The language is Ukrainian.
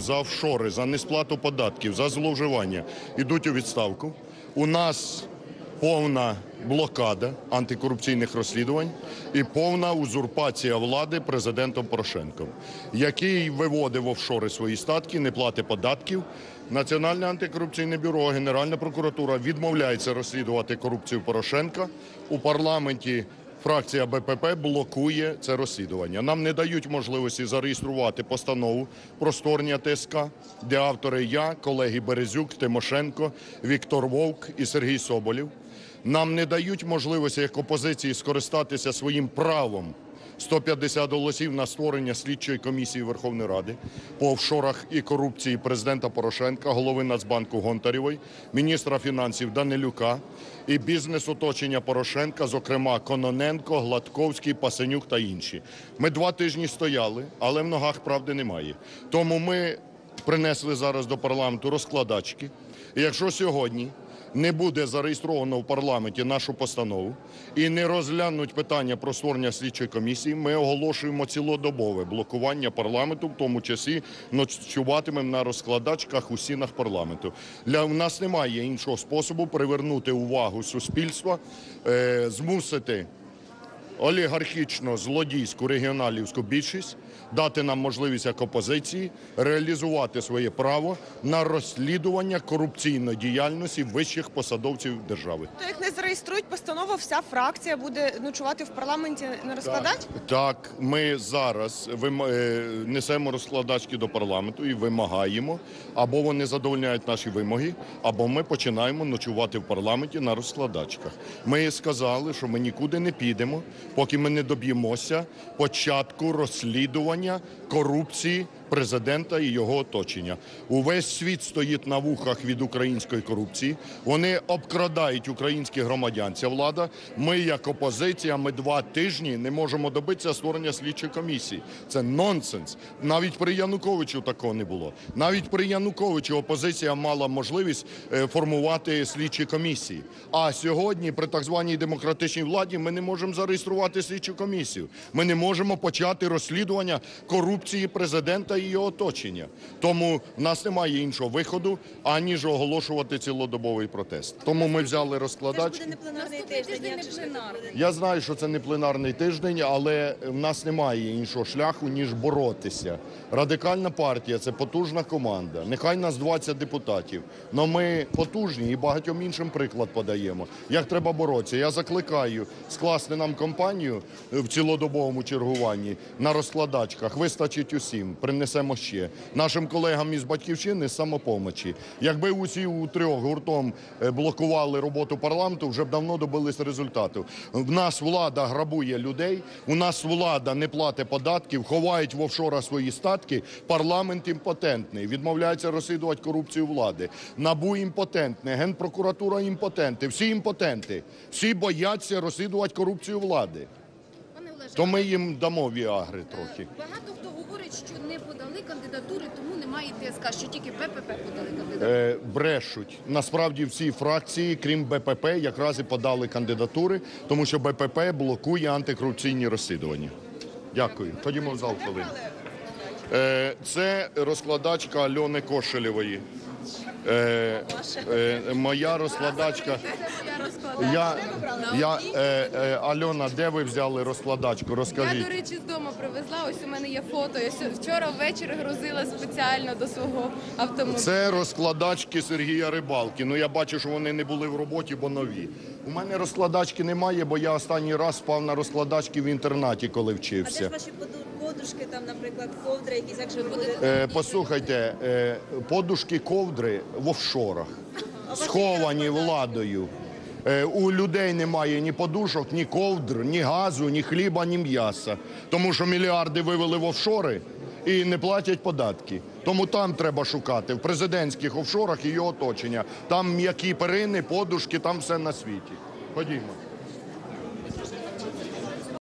за офшори, за несплату податків, за зловживання йдуть у відставку. У нас повна блокада антикорупційних розслідувань і повна узурпація влади президентом Порошенком, який виводив офшори свої статки, не платить податків. Національне антикорупційне бюро, Генеральна прокуратура відмовляється розслідувати корупцію Порошенка у парламенті. Фракція БПП блокує це розслідування. Нам не дають можливості зареєструвати постанову про створення ТСК, де автори я, колеги Березюк, Тимошенко, Віктор Вовк і Сергій Соболєв. Нам не дають можливості як опозиції скористатися своїм правом 150 голосів на створення слідчої комісії Верховної Ради по офшорах і корупції президента Порошенка, голови Нацбанку Гонтарєвої, міністра фінансів Данилюка і бізнес-оточення Порошенка, зокрема Кононенко, Гладковський, Пасенюк та інші. Ми два тижні стояли, але в ногах правди немає. Тому ми принесли зараз до парламенту розкладачки. І якщо сьогодні не буде зареєстровано в парламенті нашу постанову і не розглянуть питання про створення слідчої комісії, ми оголошуємо цілодобове блокування парламенту, в тому часі ночуватимемо на розкладачках у сінах парламенту. Для в нас немає іншого способу привернути увагу суспільства, е, змусити олігархічно злодійську регіоналівську більшість дати нам можливість як опозиції реалізувати своє право на розслідування корупційної діяльності вищих посадовців держави. То як не зареєструють постанову, вся фракція буде ночувати в парламенті не розкладати? Так, ми зараз е, несемо розкладачки до парламенту і вимагаємо, або вони задовольняють наші вимоги, або ми починаємо ночувати в парламенті на розкладачках. Ми сказали, що ми нікуди не підемо, поки ми не доб'ємося початку розслідування корупції президента і його оточення. Увесь світ стоїть на вухах від української корупції. Вони обкрадають українських громадян. Ця влада. Ми, як опозиція, ми два тижні не можемо добитися створення слідчої комісії. Це нонсенс. Навіть при Януковичу такого не було. Навіть при Януковичу опозиція мала можливість е, формувати слідчі комісії. А сьогодні, при так званій демократичній владі, ми не можемо зареєструвати слідчу комісію. Ми не можемо почати розслідування корупції президента і його оточення. Тому в нас немає іншого виходу, аніж оголошувати цілодобовий протест. Тому ми взяли розкладачки. не пленарний тиждень, ж не буде? Я знаю, що це не пленарний тиждень, але в нас немає іншого шляху, ніж боротися. Радикальна партія це потужна команда. Нехай нас 20 депутатів. але ми потужні і багатьом іншим приклад подаємо. Як треба боротися? Я закликаю скласти нам компанію в цілодобовому чергуванні на розкладачках. Вистачить усім. Принесемо ще нашим колегам із батьківщини з самопомочі. Якби усі у трьох гуртом е, блокували роботу парламенту, вже б давно добились результату. В нас влада грабує людей, у нас влада не платить податків, ховають в офшорах свої статки. Парламент імпотентний, відмовляється розслідувати корупцію влади. Набу імпотентне, генпрокуратура імпотенти, всі імпотенти, всі бояться розслідувати корупцію влади. То ми їм дамо віагри трохи. багато хто що не подали кандидатури, тому немає ТСК, що тільки БПП подали кандидатури. Е, брешуть. Насправді всі фракції, крім БПП, якраз і подали кандидатури, тому що БПП блокує антикорупційні розслідування. Дякую. Ходімо в зал коли. Е, це розкладачка Альони Кошелєвої. Е, е, моя розкладачка. Я, я, е, е, Альона, де ви взяли розкладачку? Я, Розкажіть. до речі, з дому привезла. Ось у мене є фото. Я сьо- вчора ввечері грузила спеціально до свого автомобіля. Це розкладачки Сергія Рибалки. Ну я бачу, що вони не були в роботі, бо нові. У мене розкладачки немає, бо я останній раз спав на розкладачки в інтернаті, коли А де ж вчився. ваші поду- подушки, там, наприклад, ковдри, якісь, якщо ви будете... Е, послухайте, е, подушки ковдри в офшорах, сховані владою. Е, у людей немає ні подушок, ні ковдр, ні газу, ні хліба, ні м'яса. Тому що мільярди вивели в офшори і не платять податки. Тому там треба шукати, в президентських офшорах і його оточення. Там м'які перини, подушки, там все на світі. Ходімо.